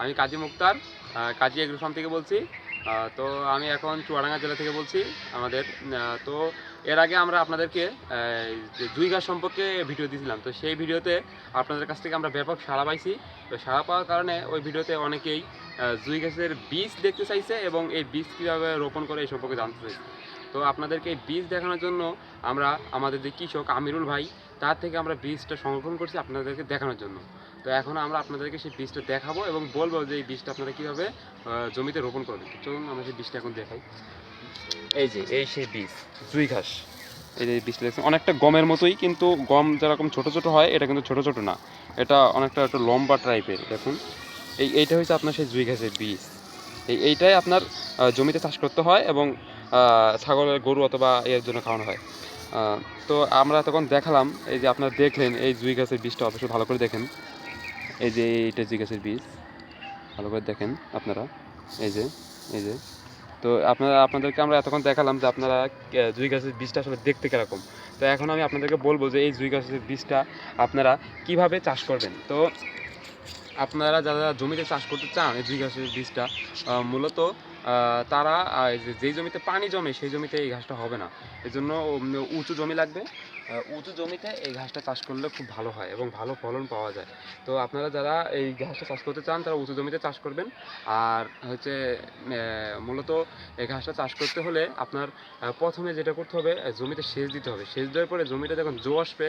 আমি কাজী মুক্তার কাজী agro farm থেকে বলছি। তো আমি এখন চুয়াডাঙ্গা জেলা থেকে বলছি আমাদের। তো এর আগে আমরা আপনাদেরকে জুই গাছ সম্পর্কে ভিডিও দিয়েছিলাম, তো সেই ভিডিওতে আপনাদের কাছ থেকে আমরা ব্যাপক সাড়া পাইছি। তো সাড়া পাওয়ার কারণে ওই ভিডিওতে অনেকেই জুই গাছের বীজ দেখতে চাইছে এবং এই বীজ কীভাবে রোপণ করে এই সম্পর্কে জানতে চাইছে। তো আপনাদেরকে এই বীজ দেখানোর জন্য আমরা আমাদের যে কৃষক আমিরুল ভাই, তার থেকে আমরা বীজটা সংরক্ষণ করছি আপনাদেরকে দেখানোর জন্য। তো এখন আমরা আপনাদেরকে সেই বীজটা দেখাবো এবং বলব যে এই বীজটা আপনারা কীভাবে জমিতে রোপণ করবেন। চলুন আমরা সেই বীজটা এখন দেখাই। এই যে, এই সেই বীজ জুই ঘাস। এই যে বীজটা দেখছেন, অনেকটা গমের মতোই, কিন্তু গম যেরকম ছোট ছোট হয়, এটা কিন্তু ছোট ছোট না। এটা অনেকটা একটু লম্বা টাইপের দেখুন। এই, এইটা হচ্ছে আপনার সেই জুই ঘাসের বীজ এই, এইটাই আপনার জমিতে চাষ করতে হয় এবং ছাগলের গরু অথবা এর জন্য খাওয়ানো হয়। তো আমরা তখন দেখালাম, এই যে আপনারা দেখলেন, এই জুই গাছের বীজটা অবশ্যই ভালো করে দেখেন। এই যে এইটা জুই গাছের বীজ, ভালো করে দেখেন আপনারা। এই যে এই যে। তো আপনারা, আপনাদেরকে আমরা এতক্ষণ দেখালাম যে আপনারা জুই গাছের বীজটা আসলে দেখতে কীরকম। তো এখন আমি আপনাদেরকে বলব যে এই জুই গাছের বীজটা আপনারা কীভাবে চাষ করবেন। তো আপনারা যারা জমিতে চাষ করতে চান, এই জুই গাছের বীজটা মূলত তারা যেই জমিতে পানি জমে সেই জমিতে এই ঘাসটা হবে না। এই জন্য উঁচু জমি লাগবে। উঁচু জমিতে এই ঘাসটা চাষ করলে খুব ভালো হয় এবং ভালো ফলন পাওয়া যায়। তো আপনারা যারা এই ঘাসটা চাষ করতে চান, তারা উঁচু জমিতে চাষ করবেন। আর হচ্ছে মূলত এই ঘাসটা চাষ করতে হলে আপনার প্রথমে যেটা করতে হবে জমিতে সেচ দিতে হবে। সেচ দেওয়ার পরে জমিটা যখন জো আসবে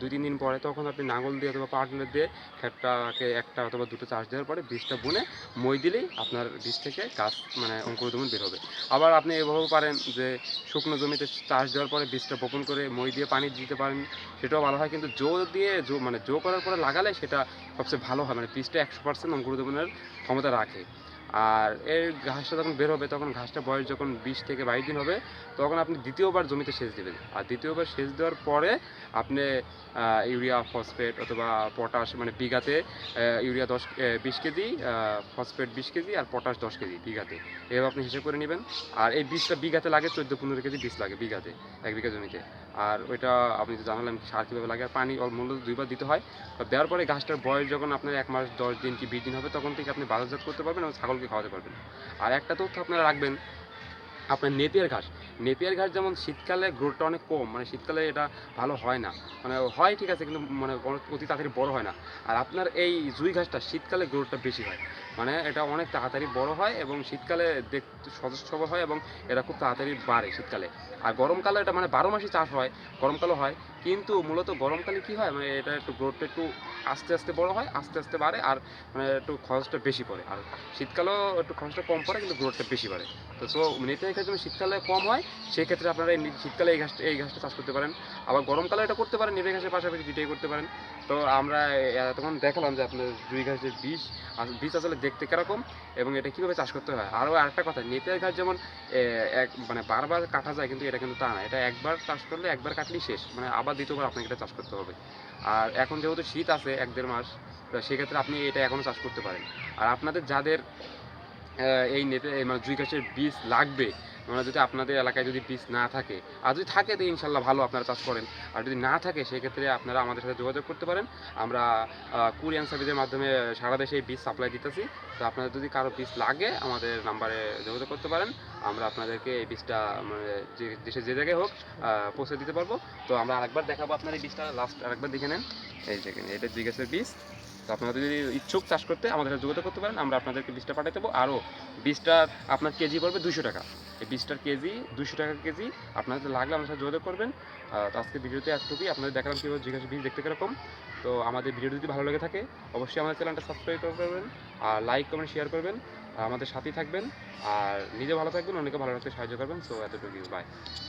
দুই, তিন দিন পরে তখন আপনি নাঙল দিয়ে অথবা পাটলের দিয়ে খেটটাকে একটা অথবা দুটো চাষ দেওয়ার পরে বীজটা বুনে মই দিলেই আপনার বীজ থেকে গাছ মানে অঙ্কুরোদ্গমন বের হবে। আবার আপনি এভাবেও পারেন যে শুকনো জমিতে চাষ দেওয়ার পরে বীজটা বপন করে মই দিয়ে পানি দিতে পারেন, সেটাও ভালো হয়। কিন্তু জো দিয়ে জো মানে জো করার পরে লাগালে সেটা সবচেয়ে ভালো হয়। মানে বীজটা একশো পার্সেন্ট অঙ্কুরোদ্গমনের ক্ষমতা রাখে। আর এর ঘাসটা যখন বের হবে, তখন ঘাসটা বয়স যখন বিশ থেকে বাইশ দিন হবে, তখন আপনি দ্বিতীয়বার জমিতে সেচ দেবেন। আর দ্বিতীয়বার সেচ দেওয়ার পরে আপনি ইউরিয়া, ফসফেট অথবা পটাশ মানে বিঘাতে ইউরিয়া দশ বিশ কেজি ফসফেট বিশ কেজি আর পটাশ দশ কেজি বিঘাতে। এভাবে আপনি হিসেব করে নেবেন। আর এই বীজটা বিঘাতে লাগে চোদ্দ পনেরো কেজি বীজ লাগে বিঘাতে, এক বিঘা জমিতে। আর ওইটা আপনি তো জানালেন সার কীভাবে লাগে, আর পানি মূলত দুইবার দিতে হয়। দেওয়ার পরে ঘাসটার বয়স যখন আপনার এক মাস, দশ দিন কি বিশ দিন হবে, তখন থেকে আপনি বাজারজাত করতে পারবেন এবং ছাগলকে খাওয়াতে পারবেন আর একটা তথ্য আপনারা রাখবেন আপনার নেতের ঘাস। নেপিয়ার ঘাস যেমন শীতকালে গ্রোথটা অনেক কম মানে শীতকালে এটা ভালো হয় না। মানে হয় ঠিক আছে, কিন্তু মানে অতি তাড়াতাড়ি বড় হয় না। আর আপনার এই জুই ঘাসটা শীতকালে গ্রোথটা বেশি হয়। মানে এটা অনেক তাড়াতাড়ি বড় হয় এবং শীতকালে দেখতে সবল হয় এবং এটা খুব তাড়াতাড়ি বাড়ে শীতকালে। আর গরমকালে এটা মানে বারো মাসে চাষ হয়, গরমকালও হয়। কিন্তু মূলত গরমকালে কি হয় মানে এটা একটু গ্রোথটা একটু আস্তে আস্তে বড় হয়, আস্তে আস্তে বাড়ে আর মানে একটু খরচটা বেশি পড়ে। আর শীতকালেও একটু খরচটা কম পড়ে, কিন্তু গ্রোথটা বেশি বাড়ে। তো সো নেপিয়ার ঘাস যেমন শীতকালে কম হয় সেই ক্ষেত্রে আপনারা এই শীতকালে এই ঘাসটা এই ঘাসটা চাষ করতে পারেন। আবার গরমকালে এটা করতে পারেন নেপিয়ার ঘাসের পাশাপাশি দুইটাই করতে পারেন। তো আমরা তখন দেখালাম যে আপনার দুই ঘাসের বীজ বীজ আসলে দেখতে কীরকম এবং এটা কীভাবে চাষ করতে হয়। আরও আরেকটা কথা নেপিয়ার ঘাস যেমন এক মানে বারবার কাটা যায়, কিন্তু এটা কিন্তু তা না। এটা একবার চাষ করলে একবার কাটলেই শেষ। মানে আবার দ্বিতীয়বার আপনাকে এটা চাষ করতে হবে। আর এখন যেহেতু শীত আছে এক দেড় মাস সেক্ষেত্রে আপনি এটা এখনও চাষ করতে পারেন। আর আপনাদের যাদের এই এই মানে জুই গাছের বীজ লাগবে। মানে যদি আপনাদের এলাকায় যদি বীজ না থাকে, আর যদি থাকে তো ইনশাল্লাহ ভালো আপনারা চাষ করেন। আর যদি না থাকে, সেক্ষেত্রে আপনারা আমাদের সাথে যোগাযোগ করতে পারেন। আমরা কুরিয়ান সার্ভিসের মাধ্যমে সারা দেশে বীজ সাপ্লাই দিতেছি। তো আপনাদের যদি কারও বীজ লাগে, আমাদের নাম্বারে যোগাযোগ করতে পারেন। আমরা আপনাদেরকে এই বীজটা মানে যে দেশে যে জায়গায় হোক পৌঁছে দিতে পারব। তো আমরা আরেকবার দেখাবো আপনার এই বীজটা। লাস্ট আরেকবার দেখে নেন। এই দেখেন, এটা গাছের বীজ। তো আপনারা যদি ইচ্ছুক চাষ করতে আমাদের সাথে যোগাযোগ করতে পারেন, আমরা আপনাদেরকে বীজটা পাঠিয়ে দেবো। আরও বীজটা আপনার কেজি পড়বে দুশো টাকা। এই বীজটার কেজি দুশো টাকা কেজি আপনাদের লাগলে আমাদের সাথে যোগাযোগ করবেন। আজকে ভিডিওতে এতটুকুই। আপনাদের দেখালাম কীভাবে জিজ্ঞাসা বীজ দেখতে কীরকম। তো আমাদের ভিডিও যদি ভালো লেগে থাকে, অবশ্যই আমাদের চ্যানেলটা সাবস্ক্রাইব করবেন আর লাইক, কমেন্ট, শেয়ার করবেন। আর আমাদের সাথেই থাকবেন। আর নিজে ভালো থাকবেন অনেকে ভালো রাখতে সাহায্য করবেন। সো এতটুকুই। বাই